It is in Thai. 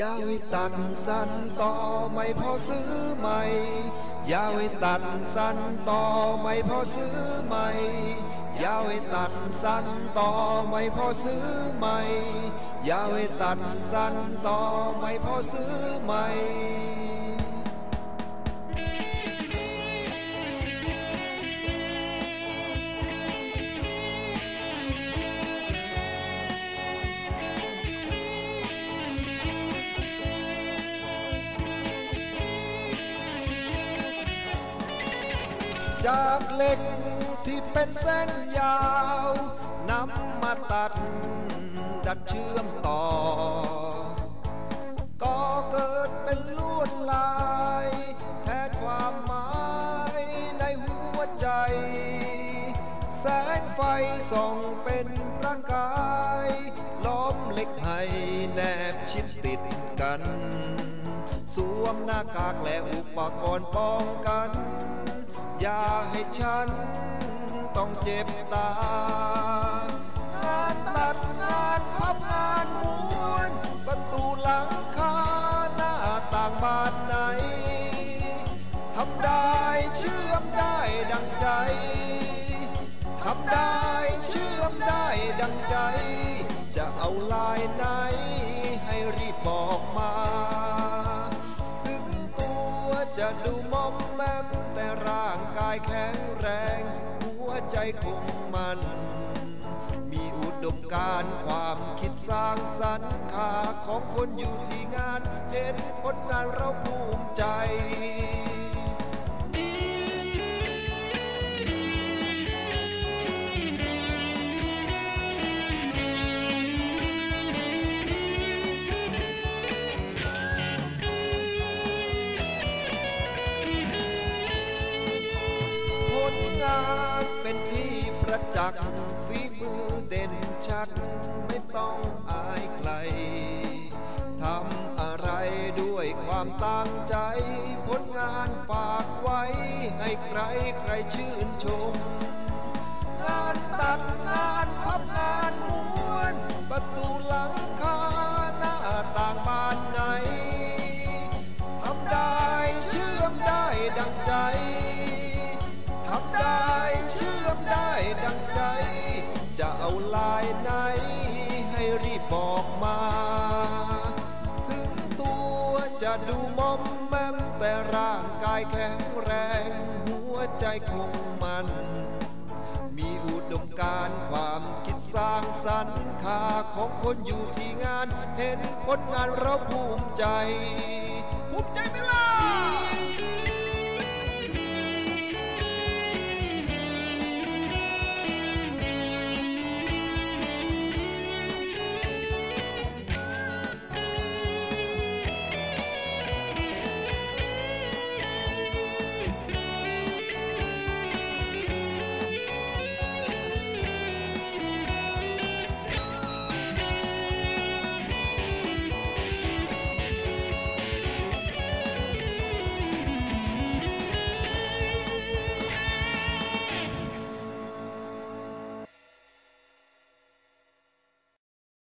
ยาวิตัดสั้นต่อไม่พอซื้อใหม่ยาวิตัดสั้นต่อไม่พอซื้อใหม่ยาวิตัดสั้นต่อไม่พอซื้อใหม่ยาวิตัดสั้นต่อไม่พอซื้อใหม่ จากเหล็กที่เป็นเส้นยาวนำมาตัดดัดเชื่อมต่อ ก็เกิดเป็นลวดลายแทนความหมายในหัวใจ แสงไฟส่องเป็นประกายล้อมเหล็กให้แนบชิดติดกัน สวมหน้ากากและอุปกรณ์ป้องกัน อย่าให้ฉันต้องเจ็บตา งานตัดงานพับงานม้วน ประตูหลังคาหน้าต่างบ้านไหนทำได้เชื่อมได้ดังใจ ทำได้เชื่อมได้ดังใจ จะเอาลายไหนให้รีบบอกมา ถึงตัวจะดูมอมแมมางกายแข็งแรง หัวใจคงมัน มีอุดมการความคิดสร้างสรรค์ค่าของคนอยู่ที่งาน เห็นผลงานเราภูมิใจ งานเป็นที่ประจักษ์ฝีมือเด่นชัด ไม่ต้องอายใครทำอะไรด้วยความตั้งใจ ผลงานฝากไว้ ให้ใครใครชื่นชม งานตัดงานพับงานม้วน ประตูหลังคาหน้าต่างบานไหนทำได้เชื่อมได้ดังใจ ด้ดังใจ จะเอาลายไหน ให้รีบบอกมา ถึงตัวจะดูมอมแมมแต่ร่างกายแข็งแรง หัวใจคงมัน มีอุดมการความคิดสร้างสรรค์ค่าของคนอยู่ที่งาน เห็นผลงานเราภูมิใจ ภูมิใจไหม